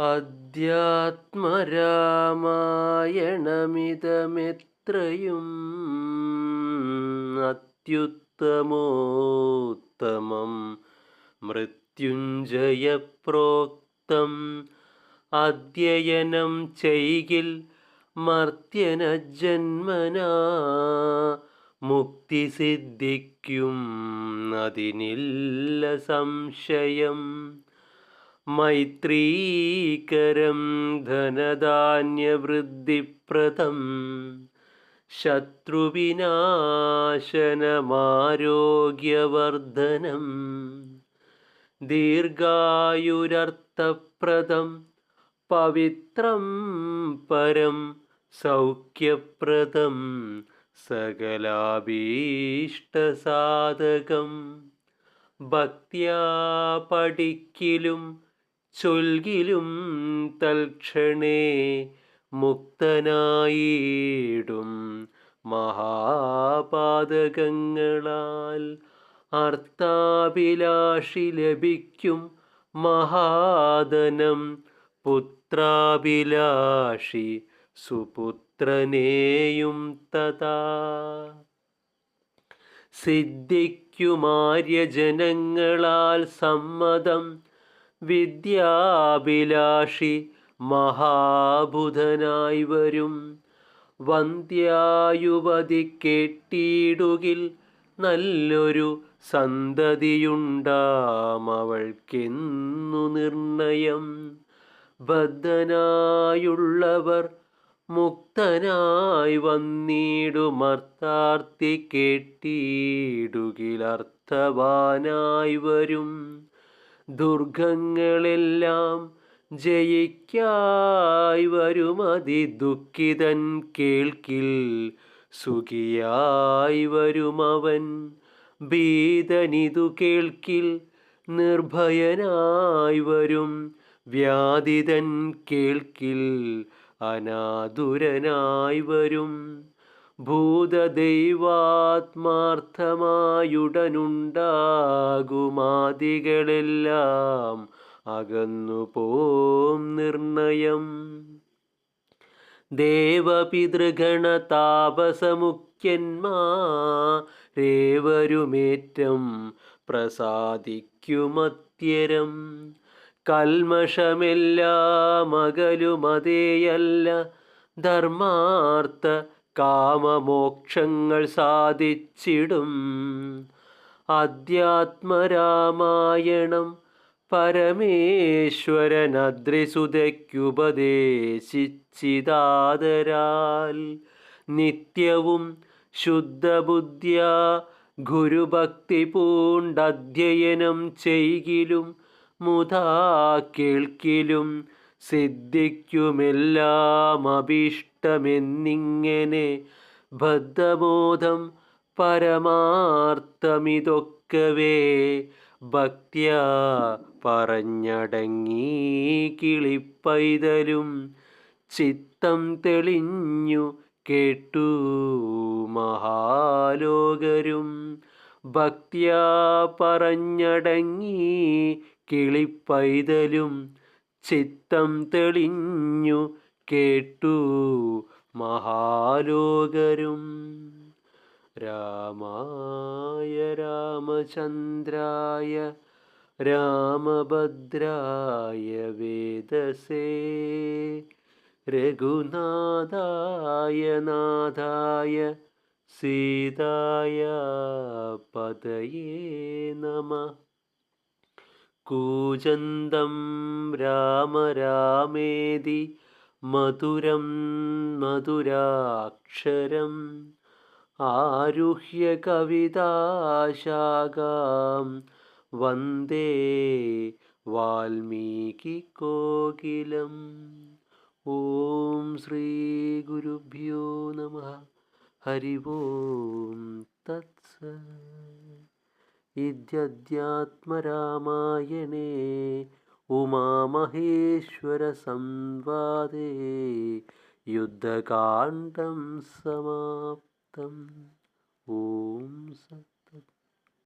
അധ്യാത്മരാമായണമിതമെത്രയും അത്യുത്തമോത്തമം മൃത്യുഞ്ജയപ്രോക്തം അധ്യയനം ചെയ്കിൽ മർത്യന ജന്മനാ മുക്തി സിദ്ധിക്കും അതിനില്ല സംശയം. മൈത്രീകരം ധനധാന്യവൃദ്ധിപ്രദം. ശത്രുവിനാശനമാരോഗ്യവർദ്ധനം. ദീർഘായുരർത്ഥപ്രദം പവിത്രം പരം സൗഖ്യപ്രദം സകലാഭീഷ്ടസാധകം. ഭക്തിയാ പഠിക്കിലും ചൊൽകിലും തൽക്ഷണേ മുക്തനായിടും മഹാപാതകങ്ങളാൽ. അർത്ഥാഭിലാഷി ലഭിക്കും മഹാദനം പുത്രാഭിലാഷി സുപുത്രനെയും തഥാ. സിദ്ധിക്കുമാര്യജനങ്ങളാൽ സമ്മതം വിദ്യാഭിലാഷി മഹാബുധനായി വരും. വന്ധ്യായുവതി കേട്ടിടുകിൽ നല്ലൊരു സന്തതിയുണ്ടാമവൾക്കെന്നു നിർണയം. ബദ്ധനായുള്ളവർ മുക്തനായി വന്നിടുമർത്ഥാർത്തി കേട്ടിടുകിലർത്ഥവാനായി വരും. ദുർഗങ്ങളെല്ലാം ജയിക്കായി വരുമതി ദുഃഖിതൻ കേൾക്കിൽ സുഖിയായി വരുമവൻ. ഭീതനിതു കേൾക്കിൽ നിർഭയനായി വരും. വ്യാധിതൻ കേൾക്കിൽ അനാതുരനായി വരും. ഭൂതദൈവാത്മാർത്ഥമായുടനുണ്ടാകുമാദികളെല്ലാം അകന്നു പോം നിർണയം. ദേവപിതൃഗണതാപസമുഖ്യന്മാ രേവരുമേറ്റം പ്രസാദിക്കുമത്യരം കൽമഷമെല്ലാമകലുമതേയല്ല ധർമാർത്ഥ കാമമോക്ഷങ്ങൾ സാധിച്ചിടും. അധ്യാത്മരാമായണം പരമേശ്വരനദ്രിസുതയ്ക്കുപദേശിച്ചിതാദരാൽ നിത്യവും ശുദ്ധബുദ്ധ്യ ഗുരുഭക്തി പൂണ്ടധ്യയനം ചെയ്കിലും മുതാ കേൾക്കിലും സിദ്ധിക്കുമെല്ലാം അഭീഷ്ടമെന്നിങ്ങനെ ബദ്ധബോധം പരമാർത്ഥമിതൊക്കവേ. ഭക്തിയ പറഞ്ഞടങ്ങി കിളിപ്പൈതലും ചിത്തം തെളിഞ്ഞു കേട്ടു മഹാലോകരും. ഭക്തിയ പറഞ്ഞടങ്ങി കിളിപ്പൈതലും ചിത്തം തെളിഞ്ഞു കേട്ടു മഹാലോകരും രാമായ രാമചന്ദ്രായ രാമഭദ്രായ വേദസേ. രഘുനാഥായ നാഥായ സീതായ പതയേ നമ. കൂജന്തം രാമ രാമേതി മധുരം മധുരാക്ഷരം ആരുഹ്യ കവിതാശാഖാം വന്ദേ വാൽമീകി കോകിലം. ഓം ശ്രീ ഗുരുഭ്യോ നമ. ഹരി ഓം തത്സ. ध्यात्मरामायणे उमामहेश्वरसंवादे युद्धकाण्डं समाप्तम्। ॐ स